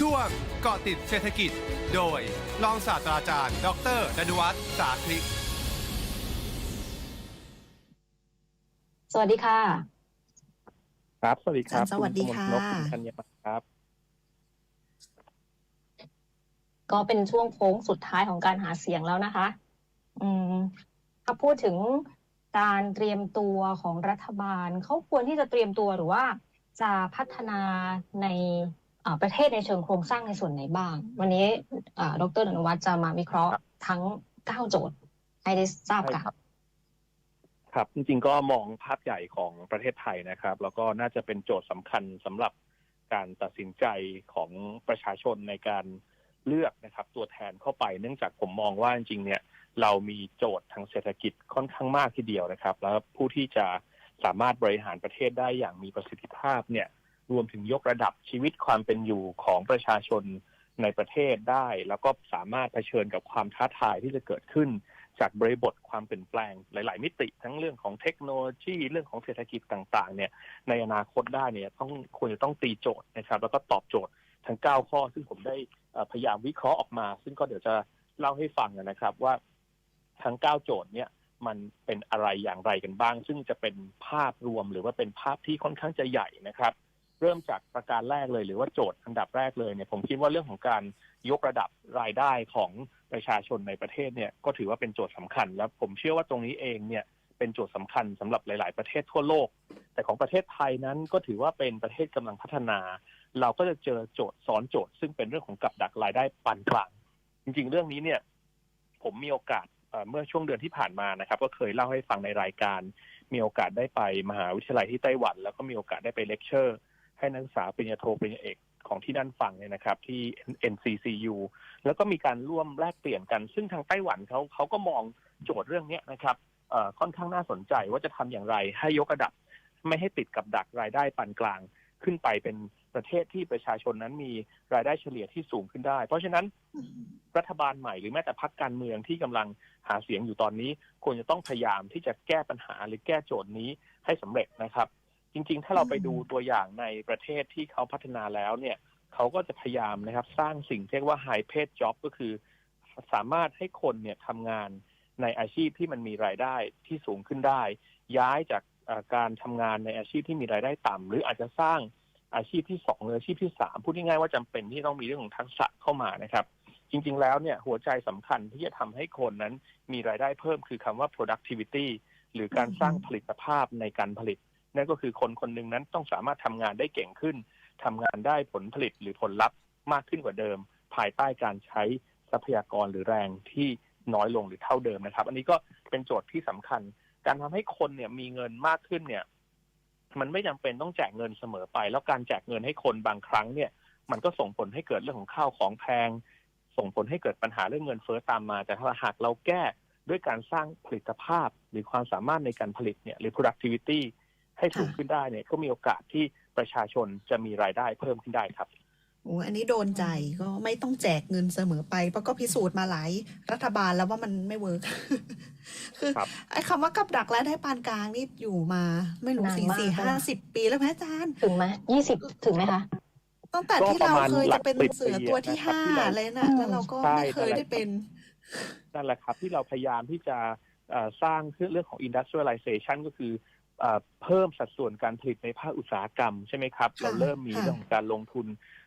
ช่วงเกาะติดเศรษฐกิจ โดยรองศาสตราจารย์ ดรดนุวัฒน์สาคลิก สวัสดีค่ะ ครับ สวัสดีครับสวัสดีค่ะณกมลนพคุณธัญมาครับ ก็เป็นช่วงโค้งสุดท้ายของการหาเสียงแล้วนะคะ อืมถ้าพูดถึงการเตรียมตัวของรัฐบาลเขาควรที่จะเตรียมตัวหรือว่าจะพัฒนาในอ่า ประเทศในเชิงโครงสร้างในส่วนไหนบ้าง วันนี้อ่าดรอนุวัฒน์จะมาวิเคราะห์ครับทั้ง9โจทย์ให้ได้ทราบใช่กันครับครับ จริงๆก็มองภาพใหญ่ของประเทศไทยนะครับ แล้วก็น่าจะเป็นโจทย์สำคัญสำหรับการตัดสินใจของประชาชนในการเลือกนะครับ ตัวแทนเข้าไป เนื่องจากผมมองว่าจริงๆเนี่ย เรามีโจทย์ทางเศรษฐกิจค่อนข้างมากทีเดียวนะครับ แล้วผู้ที่จะสามารถบริหารประเทศได้อย่างมีประสิทธิภาพเนี่ย รวมถึงยกระดับชีวิตความเป็นอยู่ของประชาชนในประเทศได้ แล้วก็สามารถเผชิญกับความท้าทายที่จะเกิดขึ้น จากบริบทความเปลี่ยนแปลงหลาย ๆ มิติ ทั้งเรื่องของเทคโนโลยี เรื่องของเศรษฐกิจต่าง ๆ เนี่ยในอนาคตได้เนี่ยต้องควรจะต้องตีโจทย์นะครับ แล้วก็ตอบโจทย์ทั้ง 9 ข้อ ซึ่งผมได้พยายามวิเคราะห์ออกมา ซึ่งก็เดี๋ยวจะเล่าให้ฟังนะครับว่าทั้ง 9 โจทย์เนี่ยมันเป็นอะไรอย่างไรกันบ้าง ซึ่งจะเป็นภาพรวมหรือว่าเป็นภาพที่ค่อนข้างจะใหญ่นะครับ เริ่มจากประการแรกเลย หรือว่าโจทย์อันดับแรกเลยเนี่ยผมคิดว่าเรื่องของการยกระดับรายได้ของประชาชนในประเทศเนี่ยก็ถือว่าเป็นโจทย์สำคัญ แล้วผมเชื่อว่าตรงนี้เองเนี่ยเป็นโจทย์สำคัญสำหรับหลาย ๆ ประเทศทั่วโลก แต่ของประเทศไทยนั้นก็ถือว่าเป็นประเทศกำลังพัฒนา เราก็จะเจอโจทย์ซ้อนโจทย์ ซึ่งเป็นเรื่องของกับดักรายได้ปานกลาง จริง ๆ เรื่องนี้เนี่ย ผมมีโอกาสเมื่อช่วงเดือนที่ผ่านมานะครับ ก็เคยเล่าให้ฟังในรายการ มีโอกาสได้ไปมหาวิทยาลัยที่ไต้หวัน แล้วก็มีโอกาสได้ไปเลคเชอร์ ให้นักศึกษาปริญญาโทปริญญาเอกของที่นั่นฟังเนี่ยนะครับ ที่ NCCU แล้วก็มีการร่วมแลกเปลี่ยนกัน ซึ่งทางไต้หวันเขาเขาก็มองโจทย์เรื่องนี้นะครับค่อนข้างน่าสนใจว่าจะทำอย่างไรให้ยกระดับ ไม่ให้ติดกับดักรายได้ปานกลางขึ้นไปเป็นประเทศที่ประชาชนนั้นมีรายได้เฉลี่ยที่สูงขึ้นได้ เพราะฉะนั้นรัฐบาลใหม่หรือแม้แต่พรรคการเมืองที่กำลังหาเสียงอยู่ตอนนี้ ควรจะต้องพยายามที่จะแก้ปัญหาหรือแก้โจทย์นี้ให้สำเร็จนะครับ จริง ๆ ถ้าเราไปดูตัวอย่างในประเทศที่เขาพัฒนาแล้วเนี่ย เขาก็จะพยายามนะครับ สร้างสิ่งที่เรียกว่า high paid job ก็คือ สามารถให้คนเนี่ยทำงานในอาชีพที่มันมีรายได้ที่สูงขึ้นได้ ย้ายจากเอ่อการทำงานในอาชีพที่มีรายได้ต่ำหรืออาจจะสร้างอาชีพที่สองหรืออาชีพที่สามพูดง่ายๆว่าจำเป็นที่ต้องมีเรื่องของทักษะเข้ามานะครับ จริง ๆ แล้วเนี่ยหัวใจสำคัญที่จะทำให้คนนั้นมีรายได้เพิ่มคือคำว่า productivity หรือการสร้างผลิตภาพในการผลิต นั่นก็คือคนคนหนึ่งนั้นต้องสามารถทำงานได้เก่งขึ้นทำงานได้ผลผลิตหรือผลลัพธ์มากขึ้นกว่าเดิม ภายใต้การใช้ทรัพยากรหรือแรงที่น้อยลงหรือเท่าเดิมนะครับ อันนี้ก็เป็นโจทย์ที่สำคัญ การทำให้คนเนี่ยมีเงินมากขึ้นเนี่ย มันไม่จำเป็นต้องแจกเงินเสมอไป แล้วการแจกเงินให้คนบางครั้งเนี่ย มันก็ส่งผลให้เกิดเรื่องของข้าวของแพง ส่งผลให้เกิดปัญหาเรื่องเงินเฟ้อตามมา แต่ถ้าหากเราแก้ด้วยการสร้างผลิตภาพหรือความสามารถในการผลิตเนี่ยหรือ productivity ให้สูงขึ้นได้เนี่ยก็มีโอกาสที่ประชาชนจะมีรายได้เพิ่มขึ้นได้ครับโอ้อันนี้โดนใจก็ไม่ต้องแจกเงินเสมอไปเพราะก็พิสูจน์มาหลายรัฐบาลแล้วว่ามันไม่เวิร์กคือครับไอ้คำว่ากับดักรายได้ปานกลางนี่อยู่มาไม่รู้นานสี่มากสี่แล้วห้านะสิบปีแล้วไหมอาจารย์ถึงไหมยี่สิบถึงไหมคะตั้งแต่ก็ที่เราประมาณเคยหลัจะกเป็นสิบเสือปีตัวที่นะครับห้าที่เราเลยนะอืมแล้วเราก็ใช่ไม่เคยนั่นแหละได้เป็นนั่นแหละครับ ที่เราพยายามที่จะเอ่อสร้างเรื่องของ industrialization ก็คือ เอ่อเพิ่มสัดส่วนการผลิตในภาคอุตสาหกรรมใช่ไหมครับค่ะเราเริ่มมีค่ะเรื่องของการลงทุน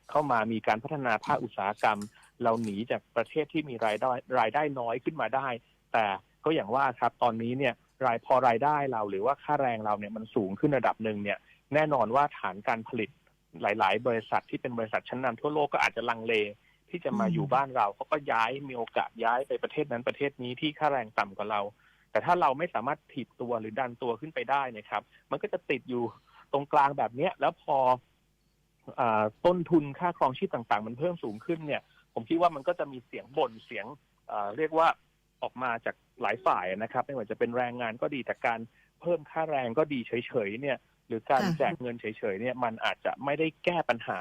เข้ามามีการพัฒนาภาคอุตสาหกรรม เราหนีจากประเทศที่มีรายได้รายได้น้อยขึ้นมาได้ แต่ก็อย่างว่าครับตอนนี้เนี่ยรายพอรายได้เราหรือว่าค่าแรงเราเนี่ยมันสูงขึ้นระดับหนึ่งเนี่ย แน่นอนว่าฐานการผลิตหลาย ๆ บริษัทที่เป็นบริษัทชั้นนำทั่วโลกก็อาจจะลังเลที่จะมาอืมอยู่บ้านเราเขาก็ย้ายมีโอกาสย้ายไปประเทศนั้นประเทศนี้ที่ค่าแรงต่ำกว่าเรา แต่ถ้าเราไม่สามารถถีบตัวหรือดันตัวขึ้นไปได้เนะครับ มันก็จะติดอยู่ตรงกลางแบบเนี้ย แล้วพออาต้นทุนค่าครองชีพต่างๆ มันเพิ่มสูงขึ้นเนี่ย ผมคิดว่ามันก็จะมีเสียงบ่นเสียงอ่าเรียกว่าออกมาจากหลายฝ่ายนะครับ ไม่ว่าจะเป็นแรงงานก็ดีแต่การเพิ่มค่าแรงก็ดีเฉยๆเนี่ย หรือการค่ะแจกเงินเฉยๆเนี่ย มันอาจจะไม่ได้แก้ปัญหา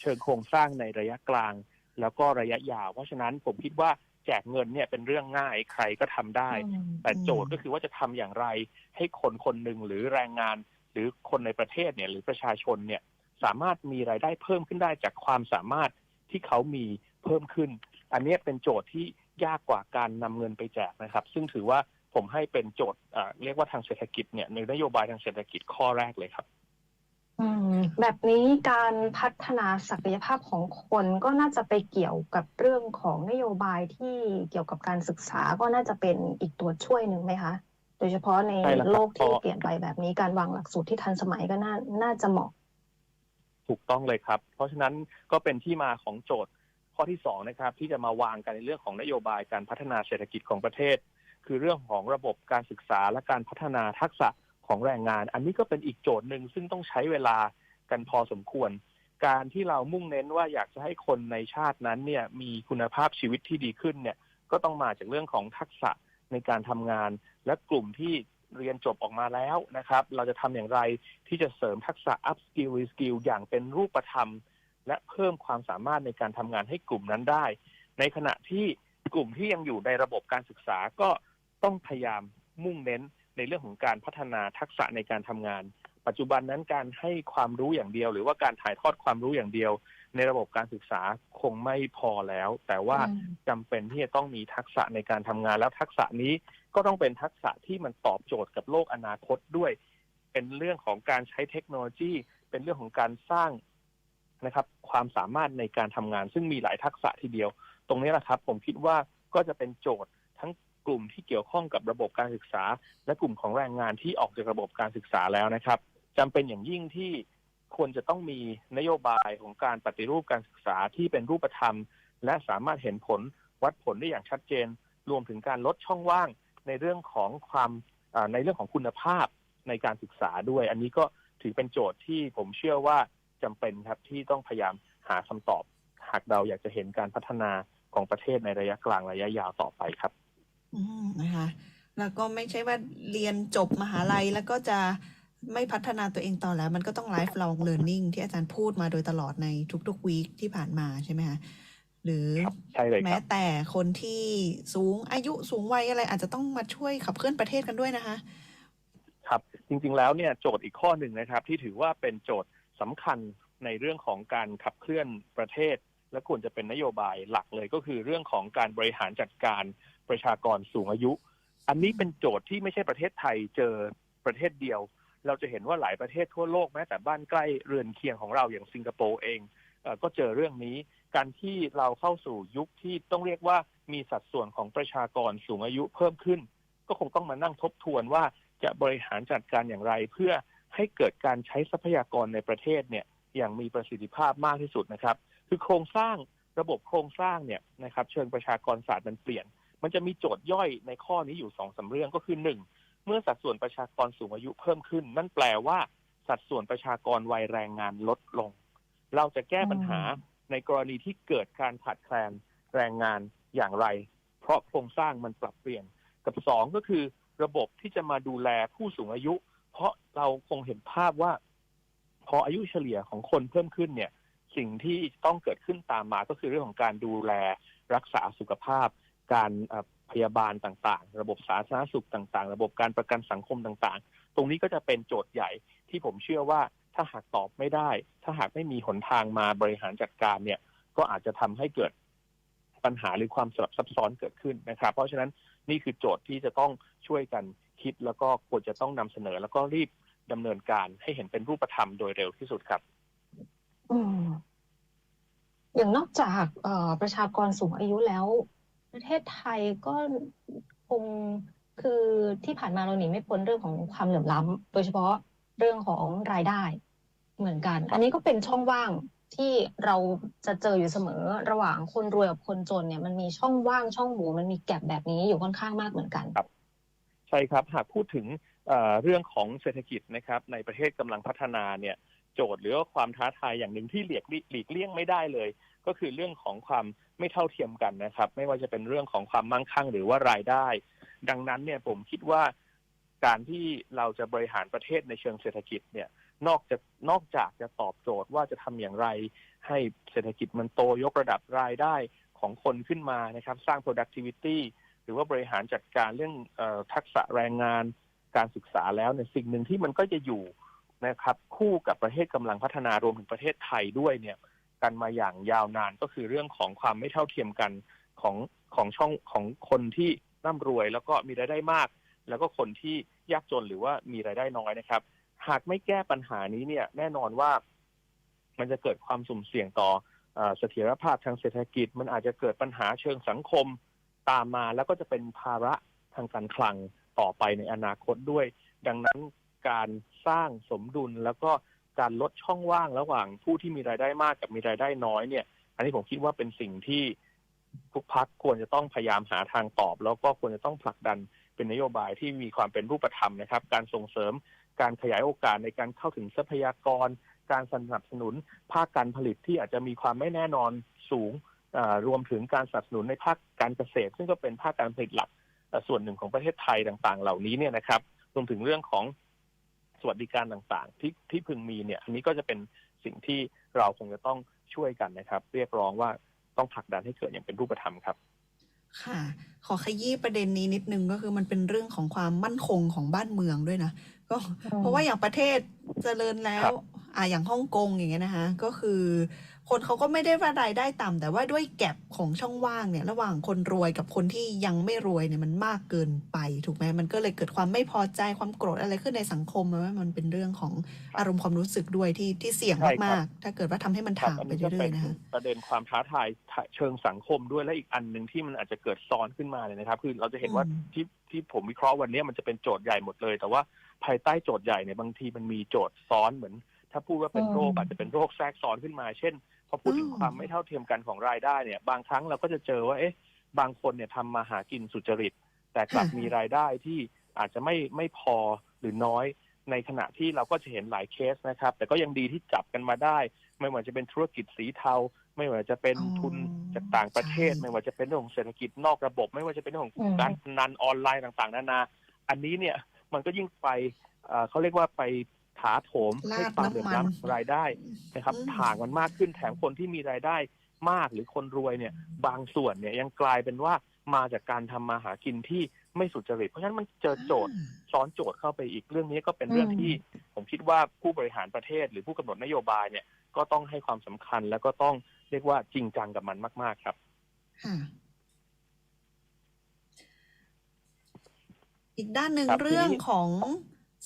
เชิงโครงสร้างในระยะกลาง แล้วก็ระยะยาว เพราะฉะนั้นผมคิดว่า แจกเงินเนี่ยเป็นเรื่องง่ายใครก็ทำได้อืมแต่โจทย์ก็คือว่าจะทำอย่างไร ให้คนคนหนึ่งหรือแรงงาน หรือคนในประเทศเนี่ยหรือประชาชนเนี่ยสามารถมีรายได้เพิ่มขึ้นได้จากความสามารถที่ที่เขามีเพิ่มขึ้น อันเนี้ยเป็นโจทย์ที่ยากกว่าการนำเงินไปแจกนะครับ ซึ่งถือว่าผมให้เป็นโจทย์เอ่อเรียกว่าทางเศรษฐกิจเนี่ยในนโยบายทางเศรษฐกิจข้อแรกเลยครับ อืมแบบนี้การพัฒนาศักยภาพของคนก็น่าจะไปเกี่ยวกับเรื่องของนโยบายที่เกี่ยวกับการศึกษาก็น่าจะเป็นอีกตัวช่วยหนึ่งไหมคะ โดยเฉพาะในใช่แล้วครับโลกที่เพราะเปลี่ยนไปแบบนี้การวางหลักสูตรที่ทันสมัยก็น่าน่าจะเหมาะ ถูกต้องเลยครับ เพราะฉะนั้นก็เป็นที่มาของโจทย์ข้อที่สองนะครับ ที่จะมาวางกันในเรื่องของนโยบายการพัฒนาเศรษฐกิจของประเทศ คือเรื่องของระบบการศึกษาและการพัฒนาทักษะ ของแรงงาน อันนี้ก็เป็นอีกโจทย์หนึ่งซึ่งต้องใช้เวลากันพอสมควร การที่เรามุ่งเน้นว่าอยากจะให้คนในชาตินั้นเนี่ยมีคุณภาพชีวิตที่ดีขึ้นเนี่ยก็ต้องมาจากเรื่องของทักษะในการทำงาน และกลุ่มที่เรียนจบออกมาแล้วนะครับ เราจะทำอย่างไรที่จะเสริมทักษะ up skill re skill อย่างเป็นรูปธรรม และเพิ่มความสามารถในการทำงานให้กลุ่มนั้นได้ ในขณะที่กลุ่มที่ยังอยู่ในระบบการศึกษาก็ต้องพยายามมุ่งเน้น ในเรื่องของการพัฒนาทักษะในการทำงาน ปัจจุบันนั้นการให้ความรู้อย่างเดียว หรือว่าการถ่ายทอดความรู้อย่างเดียว ในระบบการศึกษาคงไม่พอแล้ว แต่ว่าอืมจำเป็นที่จะต้องมีทักษะในการทำงานแล้วทักษะนี้ก็ต้องเป็นทักษะที่มันตอบโจทย์กับโลกอนาคตด้วย เป็นเรื่องของการใช้เทคโนโลยี เป็นเรื่องของการสร้างนะครับความสามารถในการทำงานซึ่งมีหลายทักษะทีเดียว ตรงนี้แหละครับ ผมคิดว่าก็จะเป็นโจทย์ทั้ง กลุ่มที่เกี่ยวข้องกับระบบการศึกษา และกลุ่มของแรงงานที่ออกจากระบบการศึกษาแล้วนะครับจำเป็นอย่างยิ่งที่ควรจะต้องมีนโยบายของการปฏิรูปการศึกษาที่เป็นรูปธรรม และสามารถเห็นผลวัดผลได้อย่างชัดเจน รวมถึงการลดช่องว่างในเรื่องของความในเรื่องของคุณภาพในการศึกษาด้วย อันนี้ก็ถือเป็นโจทย์ที่ผมเชื่อว่าจำเป็นครับที่ต้องพยายามหาคำตอบ หากเราอยากจะเห็นการพัฒนาของประเทศในระยะกลางระยะยาวต่อไปครับ นะคะ แล้วก็ไม่ใช่ว่าเรียนจบมหาลัยแล้วก็จะไม่พัฒนาตัวเองต่อแล้ว มันก็ต้อง lifelong learning ที่อาจารย์พูดมาโดยตลอดในทุกๆวีคที่ผ่านมาใช่ไหมคะหรือครับใช่เลยคแม้รับแต่คนที่สูงอายุสูงวัยอะไรอาจจะต้องมาช่วยขับเคลื่อนประเทศกันด้วยนะคะ ครับจริงๆแล้วเนี่ยโจทย์อีกข้อหนึ่งนะครับ ที่ถือว่าเป็นโจทย์สำคัญในเรื่องของการขับเคลื่อนประเทศ และควรจะเป็นนโยบายหลักเลยก็คือเรื่องของการบริหารจัดการ ประชากรสูงอายุ อันนี้เป็นโจทย์ที่ไม่ใช่ประเทศไทยเจอประเทศเดียว เราจะเห็นว่าหลายประเทศทั่วโลกแม้แต่บ้านใกล้เรือนเคียงของเราอย่างสิงคโปร์เองเอก็เจอเรื่องนี้ การที่เราเข้าสู่ยุคที่ต้องเรียกว่ามีสัดส่วนของประชากรสูงอายุเพิ่มขึ้น ก็คงต้องมานั่งทบทวนว่าจะบริหารจัดการอย่างไร เพื่อให้เกิดการใช้ทรัพยากรในประเทศเนี่ยอย่างมีประสิทธิภาพมากที่สุดนะครับ คือโครงสร้างระบบโครงสร้างเนี่ยนะครับ เชิงประชากรศาสตร์มันเปลี่ยน มันจะมีโจทย์ย่อยในข้อนี้อยู่สองสาเรื่องก็คือหนึ่งเมื่อสัดส่วนประชากรสูงอายุเพิ่มขึ้น นั่นแปลว่าสัดส่วนประชากรวัยแรงงานลดลง เราจะแก้ปัญหาในกรณีที่เกิดการขาดแคลนแรงงานอย่างไร เพราะโครงสร้างมันปรับเปลี่ยน กับสองก็คือ ระบบที่จะมาดูแลผู้สูงอายุ เพราะเราคงเห็นภาพว่า พออายุเฉลี่ยของคนเพิ่มขึ้นเนี่ย สิ่งที่ต้องเกิดขึ้นตามมาก็คือเรื่องของการดูแลรักษาสุขภาพ การพยาบาลต่างๆ ระบบสาธารณสุขต่างๆ ระบบการประกันสังคมต่างๆ ตรงนี้ก็จะเป็นโจทย์ใหญ่ที่ผมเชื่อว่าถ้าหากตอบไม่ได้ ถ้าหากไม่มีหนทางมาบริหารจัดการเนี่ย ก็อาจจะทำให้เกิดปัญหาหรือความสลับซับซ้อนเกิดขึ้นนะครับ เพราะฉะนั้นนี่คือโจทย์ที่จะต้องช่วยกันคิดแล้วก็ควรจะต้องนำเสนอ แล้วก็รีบดำเนินการให้เห็นเป็นรูปธรรมโดยเร็วที่สุดครับอย่างนอกจากประชากรสูงอายุแล้ว ประเทศไทยก็คงคือที่ผ่านมาเราหนีไม่พ้นเรื่องของความเหลื่อมล้ำโดยเฉพาะเรื่องของรายได้เหมือนกัน อันนี้ก็เป็นช่องว่างที่เราจะเจออยู่เสมอระหว่างคนรวยกับคนจนเนี่ย มันมีช่องว่างช่องโหว่มันมีแกลบแบบนี้อยู่ค่อนข้างมากเหมือนกันครับ ใช่ครับหากพูดถึงเเรื่องของเศรษฐกิจนะครับ ในประเทศกำลังพัฒนาเนี่ยโจทย์หรือว่าความท้าทายอย่างหนึ่งที่หลีกหลีกเลี่ยงไม่ได้เลย ก็คือเรื่องของความ ไม่เท่าเทียมกันนะครับ ไม่ว่าจะเป็นเรื่องของความมั่งคั่งหรือว่ารายได้ ดังนั้นเนี่ยผมคิดว่าการที่เราจะบริหารประเทศในเชิงเศรษฐกิจเนี่ยนอกจากนอกจากจะตอบโจทย์ว่าจะทำอย่างไร ให้เศรษฐกิจมันโตยกระดับรายได้ของคนขึ้นมานะครับ สร้าง productivity หรือว่าบริหารจัดการเรื่องอทักษะแรงงานการศึกษาแล้วในยสิ่งหนึ่งที่มันก็จะอยู่นะครับ คู่กับประเทศกำลังพัฒนารวมถึงประเทศไทยด้วยเนี่ย กันมาอย่างยาวนานก็คือเรื่องของความไม่เท่าเทียมกันของของช่องของคนที่ร่ำรวย แล้วก็มีรายได้มาก แล้วก็คนที่ยากจนหรือว่ามีรายได้น้อยนะครับ หากไม่แก้ปัญหานี้เนี่ย แน่นอนว่า มันจะเกิดความสุ่มเสี่ยงต่อเอ่อเสถียรภาพทางเศรษฐกิจ มันอาจจะเกิดปัญหาเชิงสังคมตามมา แล้วก็จะเป็นภาระทางการคลังต่อไปในอนาคตด้วย ดังนั้นการสร้างสมดุลแล้วก็ การลดช่องว่างระหว่างผู้ที่มีรายได้มากกับมีรายได้น้อยเนี่ย อันนี้ผมคิดว่าเป็นสิ่งที่ทุกพักควรจะต้องพยายามหาทางตอบ แล้วก็ควรจะต้องผลักดันเป็นนโยบายที่มีความเป็นรูปธรรมนะครับ การส่งเสริมการขยายโอกาสในการเข้าถึงทรัพยากร การสนับสนุน ภาคการผลิตที่อาจจะมีความไม่แน่นอนสูงรวมถึงการสนับสนุนในภาคการเกษตร ซึ่งก็เป็นภาคการผลิตหลักส่วนหนึ่งของประเทศไทยต่างๆ เหล่านี้เนี่ยนะครับรวมถึงเรื่องของ วัสดิการต่างๆ ที่ที่พึงมีเนี่ย อันนี้ก็จะเป็นสิ่งที่เราคงจะต้องช่วยกันนะครับ เรียกร้องว่าต้องผลักดันให้เกิดอย่างเป็นรูปธรรมครับ ค่ะ ขอขยี้ประเด็นนี้นิดนึงก็คือมันเป็นเรื่องของความมั่นคงของบ้านเมืองด้วยนะ ก็อืมเพราะว่าอย่างประเทศเจริญแล้ครัวบอ่าอย่างฮ่องกงอย่างเงี้ยนะคะ ก็คือ คนเขาก็ไม่ได้ว่ารายได้ต่ำแต่ว่าด้วยแก็บของช่องว่างเนี่ย ระหว่างคนรวยกับคนที่ยังไม่รวยเนี่ยมันมากเกินไป ถูกไหมมันก็เลยเกิดความไม่พอใจความโกรธอะไรขึ้นในสังคมว่ามันเป็นเรื่องของอารมณ์ความรู้สึกด้วยที่ที่เสี่ยงใช่ครับมากๆถ้าเกิดว่าทำให้มันครับถามอันไปนี้ก็เรื่เป็อยนๆนะคะประเด็นความท้าทายเชิงสังคมด้วยและอีกอันหนึ่งที่มันอาจจะเกิดซ้อนขึ้นมาเลยนะครับ คือเราจะเห็นว่าอืมที่ที่ผมวิเคราะห์วันนี้มันจะเป็นโจทย์ใหญ่หมดเลย แต่ว่า ภายใต้โจทย์ใหญ่เนี่ยบางทีมันมีโจทย์ซ้อนเหมือน ถ้าพูดว่าเป็นโรคอืมอาจจะเป็นโรคแทรกซ้อนขึ้นมา เช่น พอพูดถึงความไม่เท่าเทียมกันของรายได้เนี่ย บางครั้งเราก็จะเจอว่าเอ๊ะ บางคนเนี่ยทำมาหากินสุจริต แต่กลับค่ะมีรายได้ที่อาจจะไม่ไม่พอหรือน้อยในขณะที่เราก็จะเห็นหลายเคสนะครับ แต่ก็ยังดีที่จับกันมาได้ ไม่ว่าจะเป็นธุรกิจสีเทา ไม่ว่าจะเป็นอ๋อทุนจากต่างประเทศใช่ไม่ว่าจะเป็นเรื่องของเศรษฐกิจนอกระบบ ไม่ว่าจะเป็นเรื่องของอืมการพนันออนไลน์ต่าง ๆ นานา อันนี้เนี่ย มันก็ยิ่งไปเอ่อเขาเรียกว่าไปถาโถมให้ลาดความเหลื่อมน้ำมันล้ำของรายได้นะครับอืมถ่างมันมากขึ้นแถมคนที่มีรายได้มากหรือคนรวยเนี่ย บางส่วนเนี่ยยังกลายเป็นว่ามาจากการทำมาหากินที่ไม่สุจริต เพราะฉะนั้นมันเจอโจทย์ซ้อนโจทย์เข้าไปอีกเรื่องนี้ก็เป็นเรื่องอืมที่ ผมคิดว่าผู้บริหารประเทศหรือผู้กำหนดนโยบายเนี่ยก็ต้องให้ความสำคัญแล้วก็ต้องเรียกว่าจริงจังกับมันมาก ๆ ครับ ค่ะ อีกด้านหนึ่งครับเรื่องทีนี้ ของ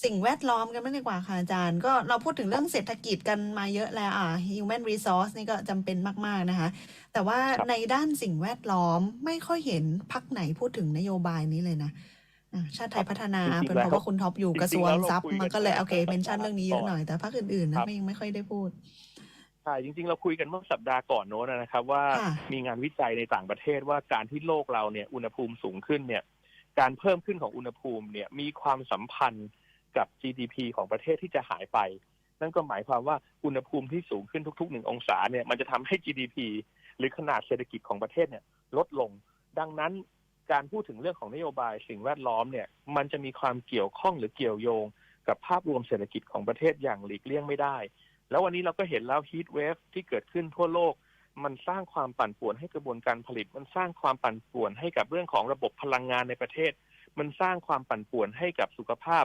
สิ่งแวดล้อมกันบ้างดีกว่าค่ะอาจารย์ ก็เราพูดถึงเรื่องเศรษฐกิจกันมาเยอะแล้วอะ human resource นี่ก็จำเป็นมากๆนะคะ แต่ว่าครับ ในด้านสิ่งแวดล้อมไม่ค่อยเห็นพักไหนพูดถึงนโยบายนี้เลยนะอะชาติไทยพัฒนาจริงๆเป็นเพราะว่าคุณท็อปอยู่จริงๆกระทรวงแล้วเราทรัพย์คุยกันมันก็เลยในโอเคสัปดาห์เมนชั่นเรื่องนี้เยอะก่อนหน่อยแต่ภาคอื่นๆครันะบไม่ยังไม่ค่อยได้พูด ใช่จริง ๆ เราคุยกันเมื่อสัปดาห์ก่อนโน้นนะครับ ว่าค่ะ มีงานวิจัยในต่างประเทศว่าการที่โลกเราเนี่ยอุณหภูมิสูงขึ้นเนี่ย การเพิ่มขึ้นของอุณหภูมิเนี่ยมีความสัมพันธ์กับ GDP ของประเทศที่จะหายไป นั่นก็หมายความว่าอุณหภูมิที่สูงขึ้นทุกๆหนึ่งองศาเนี่ยมันจะทำให้ GDP หรือขนาดเศรษฐกิจของประเทศเนี่ยลดลง ดังนั้นการพูดถึงเรื่องของนโยบายสิ่งแวดล้อมเนี่ยมันจะมีความเกี่ยวข้องหรือเกี่ยวโยง กับภาพรวมเศรษฐกิจของประเทศอย่างหลีกเลี่ยงไม่ได้ แล้ววันนี้เราก็เห็นแล้วฮีทเวฟที่เกิดขึ้นทั่วโลก มันสร้างความปั่นป่วนให้กระบวนการผลิต มันสร้างความปั่นป่วนให้กับเรื่องของระบบพลังงานในประเทศ มันสร้างความปั่นป่วนให้กับสุขภาพ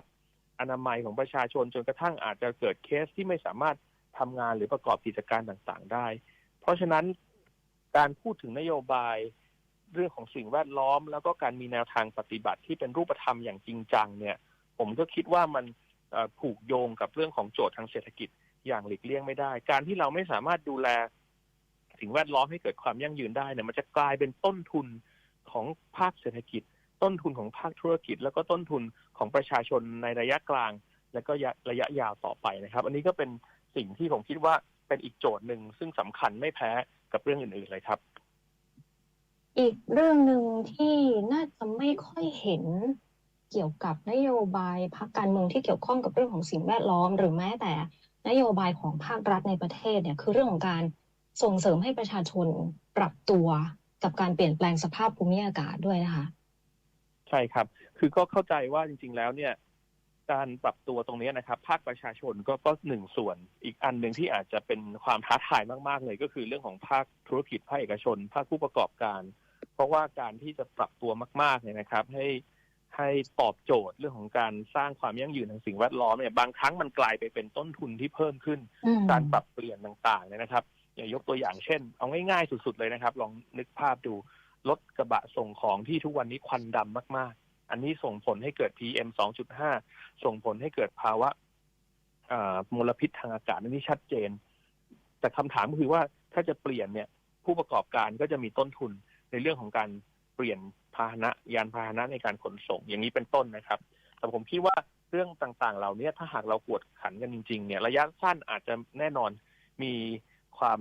อนามัยของประชาชนจนกระทั่งอาจจะเกิดเคสที่ไม่สามารถทำงานหรือประกอบกิจการต่างๆ ได้ เพราะฉะนั้นการพูดถึงนโยบายเรื่องของสิ่งแวดล้อม แล้วก็การมีแนวทางปฏิบัติที่เป็นรูปธรรมอย่างจริงจังเนี่ย ผมก็คิดว่ามันผูกโยงกับเรื่องของโจทย์ทางเศรษฐกิจอย่างหลีกเลี่ยงไม่ได้ การที่เราไม่สามารถดูแล สิ่งแวดล้อมให้เกิดความยั่งยืนได้เนี่ยมันจะกลายเป็นต้นทุนของภาคเศรษฐกิจ ต้นทุนของภาคธุรกิจ แล้วก็ต้นทุนของประชาชนในระยะกลาง และก็ระยะยาวต่อไปนะครับ อันนี้ก็เป็นสิ่งที่ผมคิดว่าเป็นอีกโจทย์หนึ่งซึ่งสำคัญไม่แพ้กับเรื่องอื่นๆเลยครับ อีกเรื่องหนึ่งที่น่าจะไม่ค่อยเห็นเกี่ยวกับนโยบายพรรคการเมืองที่เกี่ยวข้องกับเรื่องของสิ่งแวดล้อม หรือแม้แต่นโยบายของภาครัฐในประเทศเนี่ยคือเรื่องของการ ส่งเสริมให้ประชาชนปรับตัวกับการเปลี่ยนแปลงสภาพภูมิอากาศด้วยนะคะ ใช่ครับ คือก็เข้าใจว่าจริง ๆ แล้วเนี่ย การปรับตัวตรงนี้นะครับ ภาคประชาชนก็ก็หนึ่งส่วน อีกอันหนึ่งที่อาจจะเป็นความท้าทายมาก ๆ เลยก็คือเรื่องของภาคธุรกิจภาคเอกชน ภาคผู้ประกอบการ เพราะว่าการที่จะปรับตัวมาก ๆ เนี่ยนะครับ ให้ให้ตอบโจทย์เรื่องของการสร้างความยั่งยืนทางสิ่งแวดล้อมเนี่ยบางครั้งมันกลายไปเป็นต้นทุนที่เพิ่มขึ้นอืมการปรับเปลี่ยนต่างๆเนี่ยนะครับ อย่ายกตัวอย่างเช่น เอาง่ายๆสุดๆเลยนะครับ ลองนึกภาพดูรถกระบะส่งของที่ทุกวันนี้ควันดำมากๆ อันนี้ส่งผลให้เกิด PM 2.5 ส่งผลให้เกิดภาวะมลพิษทางอากาศอันนี้ชัดเจน แต่คำถามก็คือว่าถ้าจะเปลี่ยนเนี่ย ผู้ประกอบการก็จะมีต้นทุนในเรื่องของการเปลี่ยนพาหนะยานพาหนะในการขนส่งอย่างนี้เป็นต้นนะครับ แต่ผมคิดว่าเรื่องต่างๆ เหล่านี้ถ้าหากเรากวดขันกันจริงๆ เนี่ย ระยะสั้นอาจจะแน่นอนมี ความ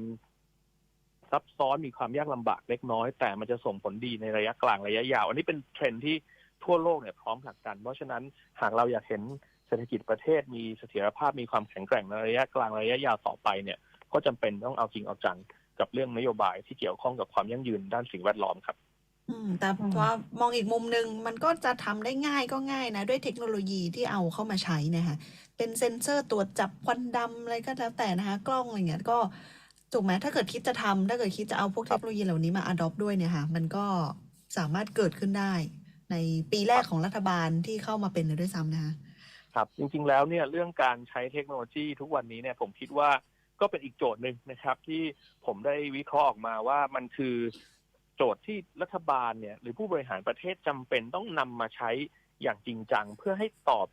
ซับซ้อนมีความยากลำบากเล็กน้อย แต่มันจะส่งผลดีในระยะกลางระยะยาว อันนี้เป็นเทรนที่ทั่วโลกเนี่ยพร้อมผลักดัน เพราะฉะนั้นหากเราอยากเห็นเศรษฐกิจประเทศมีเสถียรภาพมีความแข็งแกร่งในระยะกลางระยะยาวต่อไปเนี่ย ก็จำเป็นต้องเอาจริงเอาจังกับเรื่องนโยบายที่เกี่ยวข้องกับความยั่งยืนด้านสิ่งแวดล้อมครับอืมแต่อืมพอมองอีกมุมหนึ่งมันก็จะทำได้ง่ายก็ง่ายนะ ด้วยเทคโนโลยีที่เอาเข้ามาใช้นะคะเป็นเซ็นเซอร์ตรวจจับควันดำอะไรก็แล้วแต่นะคะ กล้องอะไรเงี้ยก็ ถูกไหมถ้าเกิดคิดจะทำถ้าเกิดคิดจะเอาพวกเทคโนโลยีเหล่านี้มา adopt ด้วยเนี่ยค่ะ มันก็สามารถเกิดขึ้นได้ ในปีแรกของรัฐบาลที่เข้ามาเป็นเลยด้วยซ้ำนะคะครับ จริงๆแล้วเนี่ยเรื่องการใช้เทคโนโลยีทุกวันนี้เนี่ยผมคิดว่าก็เป็นอีกโจทย์หนึ่งนะครับ ที่ผมได้วิเคราะห์ออกมาว่ามันคือโจทย์ที่รัฐบาลเนี่ย หรือผู้บริหารประเทศจำเป็นต้องนำมาใช้อย่างจริงจัง เพื่อให้ตอบ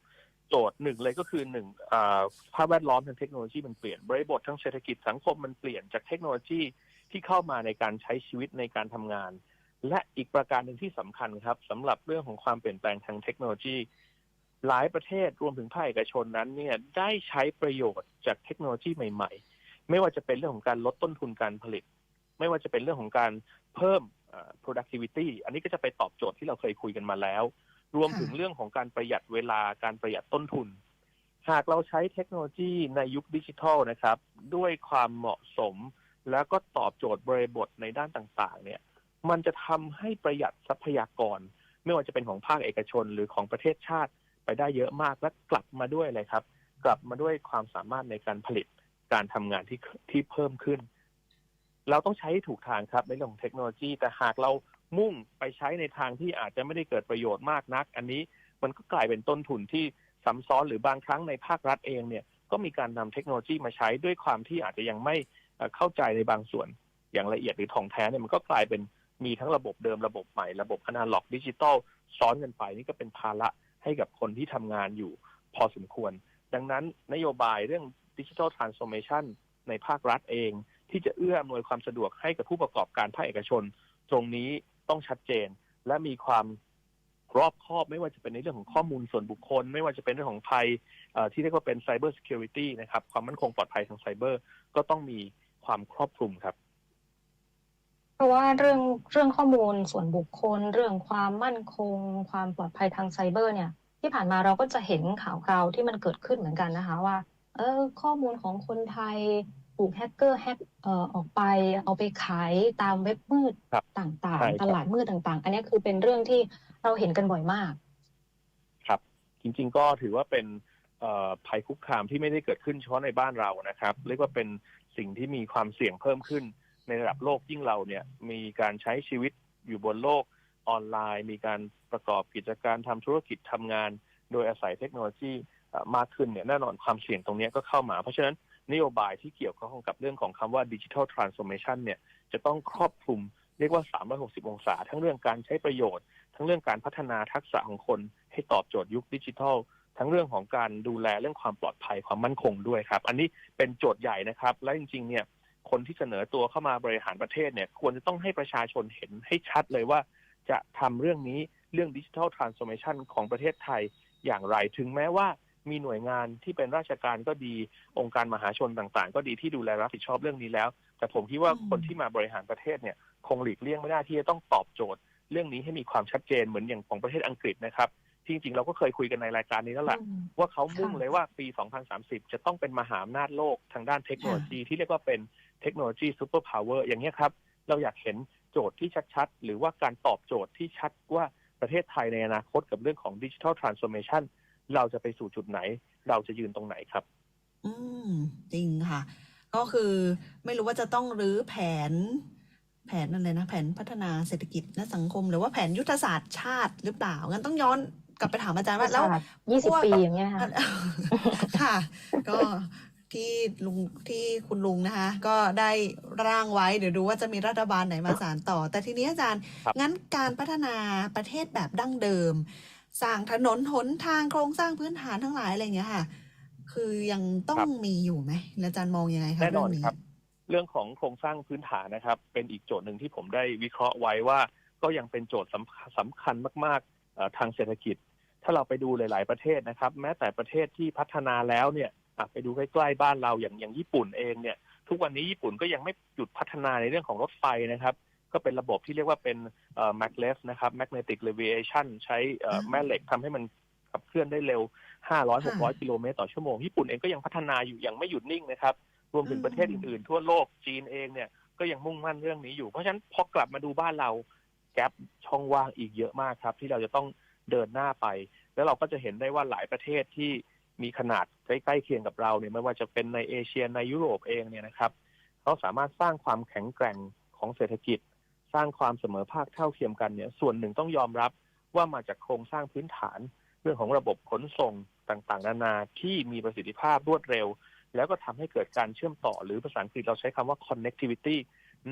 โจทย์หนึ่งเลยก็คือหนึ่งภาพแวดล้อมทางเทคโนโลยีมันเปลี่ยนบริบททางเศรษฐกิจสังคมมันเปลี่ยนจากเทคโนโลยีที่เข้ามาในการใช้ชีวิตในการทำงาน และอีกประการหนึ่งที่สำคัญครับสำหรับเรื่องของความเปลี่ยนแปลงทางเทคโนโลยี หลายประเทศรวมถึงภาคเอกชนนั้นเนี่ยได้ใช้ประโยชน์จากเทคโนโลยีใหม่ ๆ ไม่ว่าจะเป็นเรื่องของการลดต้นทุนการผลิต ไม่ว่าจะเป็นเรื่องของการเพิ่ม productivity อันนี้ก็จะไปตอบโจทย์ที่เราเคยคุยกันมาแล้ว รวมถึงค่ะเรื่องของการประหยัดเวลาการประหยัดต้นทุน หากเราใช้เทคโนโลยีในยุคดิจิทัลนะครับ ด้วยความเหมาะสม แล้วก็ตอบโจทย์บริบทในด้านต่างๆ เนี่ย มันจะทำให้ประหยัดทรัพยากร ไม่ว่าจะเป็นของภาคเอกชนหรือของประเทศชาติไปได้เยอะมากและกลับมาด้วยเลยครับ กลับมาด้วยความสามารถในการผลิตการทำงานที่ที่เพิ่มขึ้น เราต้องใช้ให้ถูกทางครับในเรื่องของเทคโนโลยี แต่หากเรา มุ่งไปใช้ในทางที่อาจจะไม่ได้เกิดประโยชน์มากนัก อันนี้มันก็กลายเป็นต้นทุนที่ซ้ำซ้อนหรือบางครั้งในภาครัฐเองเนี่ยก็มีการนำเทคโนโลยีมาใช้ด้วยความที่อาจจะยังไม่เข้าใจในบางส่วนอย่างละเอียดหรือท่องแท้เนี่ยมันก็กลายเป็นมีทั้งระบบเดิมระบบใหม่ระบบอนาล็อกดิจิตอลซ้อนกันไปนี่ก็เป็นภาระให้กับคนที่ทำงานอยู่พอสมควร ดังนั้นนโยบายเรื่องดิจิทัลทรานส์โอมชันในภาครัฐเอง ที่จะเอื้ออำนวยความสะดวกให้กับผู้ประกอบการภาคเอกชน ตรงนี้ ต้องชัดเจน และมีความรอบคอบไม่ว่าจะเป็นในเรื่องของข้อมูลส่วนบุคคล ไม่ว่าจะเป็นเรื่องของภัยที่เรียกว่าเป็น Cyber Security นะครับ ความมั่นคงปลอดภัยทางไซเบอร์ ก็ต้องมีความครอบคลุมครับ เพราะว่าเรื่องเรื่องข้อมูลส่วนบุคคล เรื่องความมั่นคง ความปลอดภัยทางไซเบอร์เนี่ย ที่ผ่านมาเราก็จะเห็นข่าวคราวที่มันเกิดขึ้นเหมือนกันนะคะว่า เออข้อมูลของคนไทย ถูกแฮกเกอร์แฮกเอ่อออกไปเอาไปขายตามเว็บมืดครับต่างใช่ครับๆตลาดมืดต่างๆ อันนี้คือเป็นเรื่องที่เราเห็นกันบ่อยมาก ครับ จริง ๆ ก็ถือว่าเป็นเอ่อภัยคุกคามที่ไม่ได้เกิดขึ้นเฉพาะในบ้านเรานะครับ เรียกว่าเป็นสิ่งที่มีความเสี่ยงเพิ่มขึ้น ในระดับโลกยิ่งเราเนี่ยมีการใช้ชีวิตอยู่บนโลกออนไลน์ มีการประกอบกิจการทำธุรกิจทำงาน โดยอาศัยเทคโนโลยีเอ่อมากขึ้นเนี่ยแน่นอนความเสี่ยงตรงเนี้ยก็เข้ามา เพราะฉะนั้น นโยบายที่เกี่ยวข้องกับเรื่องของคำว่าดิจิทัลทรานส์โอมชันเนี่ยจะต้องครอบคลุมเรียกว่า 360 องศา ทั้งเรื่องการใช้ประโยชน์ ทั้งเรื่องการพัฒนาทักษะของคน ให้ตอบโจทย์ยุคดิจิทัล ทั้งเรื่องของการดูแลเรื่องความปลอดภัยความมั่นคงด้วยครับ อันนี้เป็นโจทย์ใหญ่นะครับ และจริง ๆ เนี่ยคนที่เสนอตัวเข้ามาบริหารประเทศเนี่ย ควรจะต้องให้ประชาชนเห็นให้ชัดเลยว่า จะทำเรื่องนี้เรื่องดิจิทัลทรานส์โอมชันของประเทศไทยอย่างไร ถึงแม้ว่า มีหน่วยงานที่เป็นราชการก็ดีองค์การมหาชนต่างๆ ก็ดีที่ดูแลรับผิดชอบเรื่องนี้แล้ว แต่ผมคิดว่าอืมคนที่มาบริหารประเทศเนี่ยคงหลีกเลี่ยงไม่ได้ที่จะต้องตอบโจทย์ เรื่องนี้ให้มีความชัดเจนเหมือนอย่างของประเทศอังกฤษนะครับที่จริงๆเราก็เคยคุยกันในรายการนี้แล้วแหละอืมว่าเขามุ่งค่ะเลยว่าปี 2030 จะต้องเป็นมหาอำนาจโลกทางด้านเทคโนโลยีที่เรียกว่าเป็นเทคโนโลยีซูเปอร์พาวเวอร์อย่างนี้ยครับ เราอยากเห็นโจทย์ที่ชัดๆ หรือว่าการตอบโจทย์ที่ชัดว่าประเทศไทยในอนาคตกับเรื่องของดิจิทัลทรานส์โอมชัน เราจะไปสู่จุดไหน เราจะยืนตรงไหนครับ อืม จริงค่ะ ก็คือไม่รู้ว่าจะต้องรื้อแผน แผนอะไรนะ แผนพัฒนาเศรษฐกิจและสังคม หรือว่าแผนยุทธศาสตร์ชาติหรือเปล่างั้นต้องย้อนกลับไปถามอาจารย์ว่าแล้วยี่สิบพวกปีอย่างเงี้ยค่ะค่ะ ก็ที่ลุงที่คุณลุงนะคะ ก็ได้ร่างไว้เดี๋ยวดูว่าจะมีรัฐบาลไหนมาสานต่อ แต่ทีนี้อาจารย์ครับงั้นการพัฒนาประเทศแบบดั้งเดิม สร้างถนนหนทางโครงสร้างพื้นฐานทั้งหลายอะไรอย่างเงี้ยค่ะ คือยังต้องมีอยู่ไหมแล้วอาจารย์มองยังไงคะแน่นเรื่ออนงนี้ครับ เรื่องของโครงสร้างพื้นฐานนะครับ เป็นอีกโจทย์หนึ่งที่ผมได้วิเคราะห์ไว้ว่า ก็ยังเป็นโจทย์สำคัญสำคัญมากๆเอ่อทางเศรษฐกิจ ถ้าเราไปดูหลาย ๆประเทศนะครับ แม้แต่ประเทศที่พัฒนาแล้วเนี่ยอะไปดูใกล้ๆบ้านเราอย่างอย่างญี่ปุ่นเองเนี่ย ทุกวันนี้ญี่ปุ่นก็ยังไม่หยุดพัฒนาในเรื่องของรถไฟนะครับ ก็เป็นระบบที่เรียกว่าเป็นเอ่อ maglev นะครับ magnetic leviation ใช้เอ่ออ่าแม่เหล็กทำให้มันขับเคลื่อนได้เร็ว 500ค่ะ600 กิโลเมตรต่อชั่วโมง ญี่ปุ่นเองก็ยังพัฒนาอยู่ยังไม่หยุดนิ่งนะครับ รวมถึงอืมประเทศอื่นๆ ทั่วโลกจีนเองเนี่ยก็ยังมุ่งมั่นเรื่องนี้อยู่ เพราะฉะนั้นพอกลับมาดูบ้านเราแกลบช่องว่างอีกเยอะมากครับ ที่เราจะต้องเดินหน้าไป แล้วเราก็จะเห็นได้ว่าหลายประเทศที่มีขนาดใกล้ๆเคียงกับเราเนี่ยไม่ว่าจะเป็นในเอเชียในยุโรปเองเนี่ยนะครับเขาสามารถสร้างความแข็งแกร่งของเศรษฐกิจ สร้างความเสมอภาคเท่าเทียมกันเนี่ย ส่วนหนึ่งต้องยอมรับว่ามาจากโครงสร้างพื้นฐาน เรื่องของระบบขนส่งต่างๆ นานาที่มีประสิทธิภาพรวดเร็ว แล้วก็ทำให้เกิดการเชื่อมต่อ หรือภาษาอังกฤษเราใช้คำว่า connectivity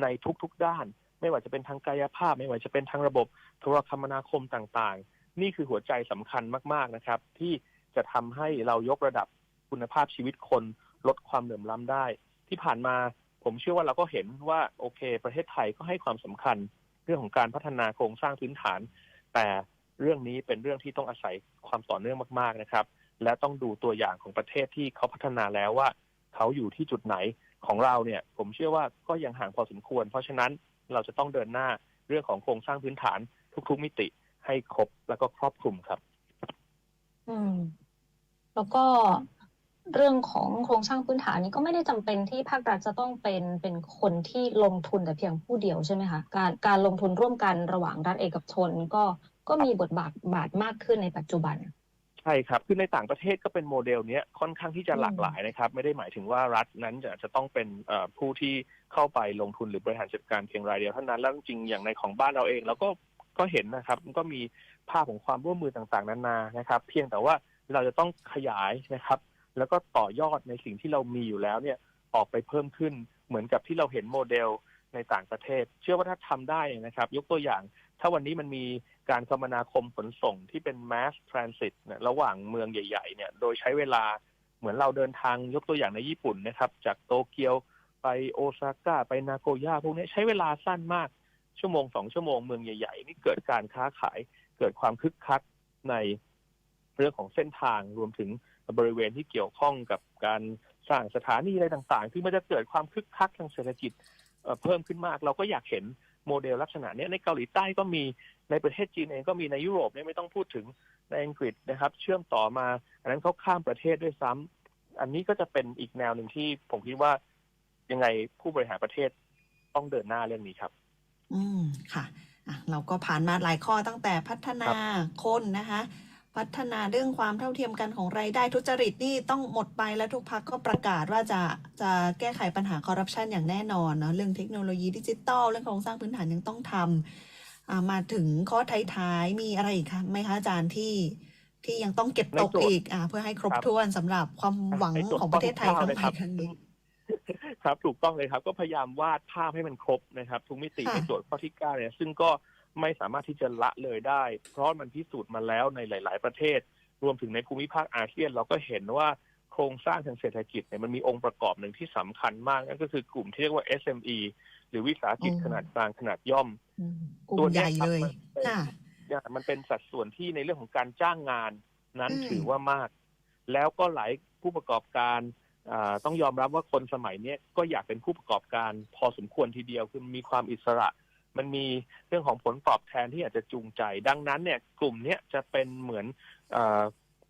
ในทุกๆด้าน ไม่ว่าจะเป็นทางกายภาพ ไม่ว่าจะเป็นทางระบบโทรคมนาคมต่างๆ นี่คือหัวใจสำคัญมากๆนะครับ ที่จะทำให้เรายกระดับคุณภาพชีวิตคนลดความเหลื่อมล้ำได้ ที่ผ่านมา ผมเชื่อว่าเราก็เห็นว่าโอเค ประเทศไทยก็ให้ความสำคัญเรื่องของการพัฒนาโครงสร้างพื้นฐาน แต่เรื่องนี้เป็นเรื่องที่ต้องอาศัยความต่อเนื่องมาก ๆนะครับ และต้องดูตัวอย่างของประเทศที่เขาพัฒนาแล้วว่า เขาอยู่ที่จุดไหนของเราเนี่ย ผมเชื่อว่าก็ยังห่างพอสมควร เพราะฉะนั้นเราจะต้องเดินหน้าเรื่องของโครงสร้างพื้นฐานทุกๆมิติให้ครบแล้วก็ครอบคลุมครับ อืม แล้วก็ เรื่องของโครงสร้างพื้นฐานนี้ก็ไม่ได้จำเป็นที่ภาครัฐจะต้องเป็นเป็นคนที่ลงทุนแต่เพียงผู้เดียวใช่ไหมคะการการลงทุนร่วมกันระหว่างรัฐเอกชนก็ก็มีบทบาทบาทมากขึ้นในปัจจุบันใช่ครับ คือในต่างประเทศก็เป็นโมเดลนี้ค่อนข้างที่จะหลากหลายนะครับ ไม่ได้หมายถึงว่ารัฐนั้นจะจะต้องเป็นผู้ที่เข้าไปลงทุนหรือบริหารจัดการเพียงรายเดียวเท่านั้น แล้วจริงอย่างในของบ้านเราเองเราก็ก็เห็นนะครับก็มีภาพของความร่วมมือต่างๆ นานานะครับ เพียงแต่ว่าเราจะต้องขยายนะครับ แล้วก็ต่อยอดในสิ่งที่เรามีอยู่แล้วเนี่ยออกไปเพิ่มขึ้นเหมือนกับที่เราเห็นโมเดลในต่างประเทศ เชื่อว่าถ้าทำได้นะครับ ยกตัวอย่าง ถ้าวันนี้มันมีการคมนาคมขนส่งที่เป็น mass transit นี่ยระหว่างเมืองใหญ่ ๆ เนี่ย โดยใช้เวลาเหมือนเราเดินทางยกตัวอย่างในญี่ปุ่นนะครับ จากโตเกียวไปโอซาก้าไปนาโกย่าพวกนี้ใช้เวลาสั้นมากชั่วโมงสองชั่วโมงเมืองใหญ่ ๆ นี่เกิดการค้าขายเกิดความคึกคักในเรื่องของเส้นทางรวมถึง บริเวณที่เกี่ยวข้องกับการสร้างสถานีอะไรต่างๆคือมันจะเกิดความคึกคักทางเศรษฐกิจเพิ่มขึ้นมาก เราก็อยากเห็นโมเดลลักษณะนี้ในเกาหลีใต้ก็มีในประเทศจีนเองก็มีในยุโรปเนี่ยไม่ต้องพูดถึงในอังกฤษนะครับ เชื่อมต่อมา อันนั้นเขาข้ามประเทศด้วยซ้ำอันนี้ก็จะเป็นอีกแนวหนึ่งที่ผมคิดว่ายังไงผู้บริหารประเทศต้องเดินหน้าเรื่องนี้ครับ อืมค่ะเราก็ผ่านมาหลายข้อตั้งแต่พัฒนาคนนะคะ พัฒนาเรื่องความเท่าเทียมกันของรายได้ทุจริตนี่ต้องหมดไปแล้วทุกพักก็ประกาศว่าจะจะแก้ไขปัญหาคอร์รัปชันอย่างแน่นอนเนาะเรื่องเทคโนโลยีดิจิตอลเรื่องโครงสร้างพื้นฐานยังต้องทำอ่ามาถึงข้อท้ายๆมีอะไรอีกคะไหมคะอาจารย์ที่ที่ยังต้องเก็บตกในโจทย์อีกอ่าเพื่อให้ครบครับถ้วนสำหรับความหวังในโจทย์ของประเทศไทยครั้งข้อที่ใหเก้าม่ครั้งนี้ครับถูกต้องเลยครับก็พยายามวาดภาพให้มันครบนะครับ ทุกมิติค่ะในโจทย์ข้อที่เก้าเนี่ยซึ่งก็ ไม่สามารถที่จะละเลยได้ เพราะมันพิสูจน์มาแล้วในหลาย ๆ ประเทศ รวมถึงในภูมิภาคอาเซียนเราก็เห็นว่าโครงสร้างทางเศรษฐกิจเนี่ยมันมีองค์ประกอบหนึ่งที่สำคัญมากนั่นก็คือกลุ่มที่เรียกว่า SME หรือวิสาหกิจอืมขนาดกลางขนาดย่อมอืมกลุ่ตัวมเนี้ใหยญ่ครับเลยมันเป็นค่ะเนี่ยมันเป็นสัดส่วนที่ในเรื่องของการจ้างงานนั้นอืมถือว่ามาก แล้วก็หลายผู้ประกอบการอ่าต้องยอมรับว่าคนสมัยเนี้ยก็อยากเป็นผู้ประกอบการพอสมควรทีเดียวคือมีความอิสระ มันมีเรื่องของผลตอบแทนที่อาจจะจูงใจ ดังนั้นเนี่ยกลุ่มเนี้ยจะเป็นเหมือนอ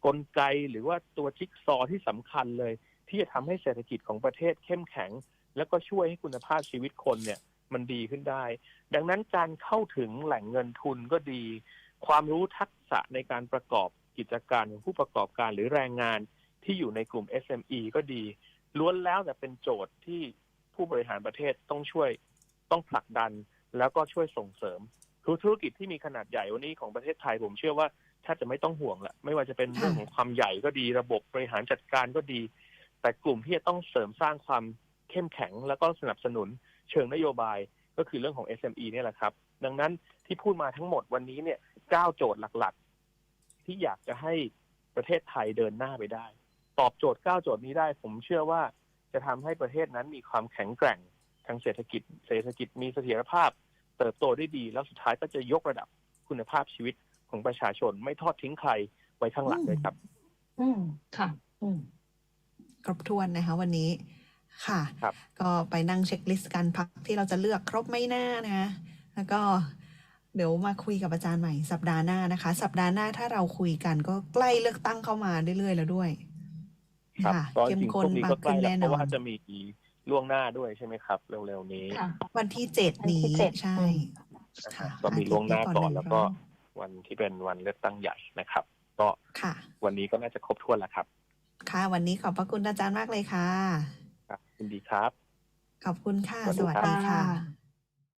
กลไกหรือว่าตัวจิ๊กซอที่สำคัญเลย ที่จะทำให้เศรษฐกิจของประเทศเข้มแข็ง แล้วก็ช่วยให้คุณภาพชีวิตคนเนี่ยมันดีขึ้นได้ ดังนั้นการเข้าถึงแหล่งเงินทุนก็ดี ความรู้ทักษะในการประกอบกิจการของผู้ประกอบการหรือแรงงานที่อยู่ในกลุ่ม SME ก็ดี ล้วนแล้วแต่เป็นโจทย์ที่ผู้บริหารประเทศต้องช่วยต้องผลักดัน แล้วก็ช่วยส่งเสริมคือธุรกิจที่มีขนาดใหญ่วันนี้ของประเทศไทยผมเชื่อว่าถ้าจะไม่ต้องห่วงละไม่ว่าจะเป็นเรื่องของความใหญ่ก็ดีระบบบริหารจัดการก็ดี แต่กลุ่มที่จะต้องเสริมสร้างความเข้มแข็งแล้วก็สนับสนุนเชิงนโยบายก็คือเรื่องของ SME เนี่ยแหละครับ ดังนั้นที่พูดมาทั้งหมดวันนี้เนี่ยเก้าโจทย์หลักๆ ที่อยากจะให้ประเทศไทยเดินหน้าไปได้ ตอบโจทย์เก้าโจทย์นี้ได้ ผมเชื่อว่าจะทำให้ประเทศนั้นมีความแข็งแกร่ง ทางเศรษฐกิจ เศรษฐกิจมีเสถียรภาพ เติบโตได้ดี แล้วสุดท้ายก็จะยกระดับคุณภาพชีวิตของประชาชนไม่ทอดทิ้งใครไว้ข้างหลังเลยครับ อืมค่ะ อืมครบถ้วนนะคะ วันนี้ ค่ะครับก็ไปนั่งเช็คลิสต์การพักที่เราจะเลือกครบไม่น่านะคะแล้วก็เดี๋ยวมาคุยกับอาจารย์ใหม่สัปดาห์หน้านะคะ สัปดาห์หน้าถ้าเราคุยกันก็ใกล้เลือกตั้งเข้ามาเรื่อยๆแล้วด้วยครับค่ะก็จเข้มริงๆข้นช่วงนี้มาก็กใกล้ขึ้นแล้วแน่เพนอราะว่านนจะมี ล่วงหน้าด้วยใช่ไหมครับ เร็วๆนี้ค่ะ วันที่เจ็ดวันที่นี้เจ็ด ใช่อืมค่ะก็มีล่วงหน้าก่อนอาทิตย์แล้วก็ก่อนหนึ่งวันที่เป็นวันเลือกตั้งใหญ่นะครับ ก็ค่ะ วันนี้ก็น่าจะครบถ้วนแล้วครับค่ะ วันนี้ขอบพระคุณอาจารย์มากเลยค่ะ ครับยินดีครับ ขอบคุณค่ะ สวัสสดีวัสครับดีค่ะ ค่ะ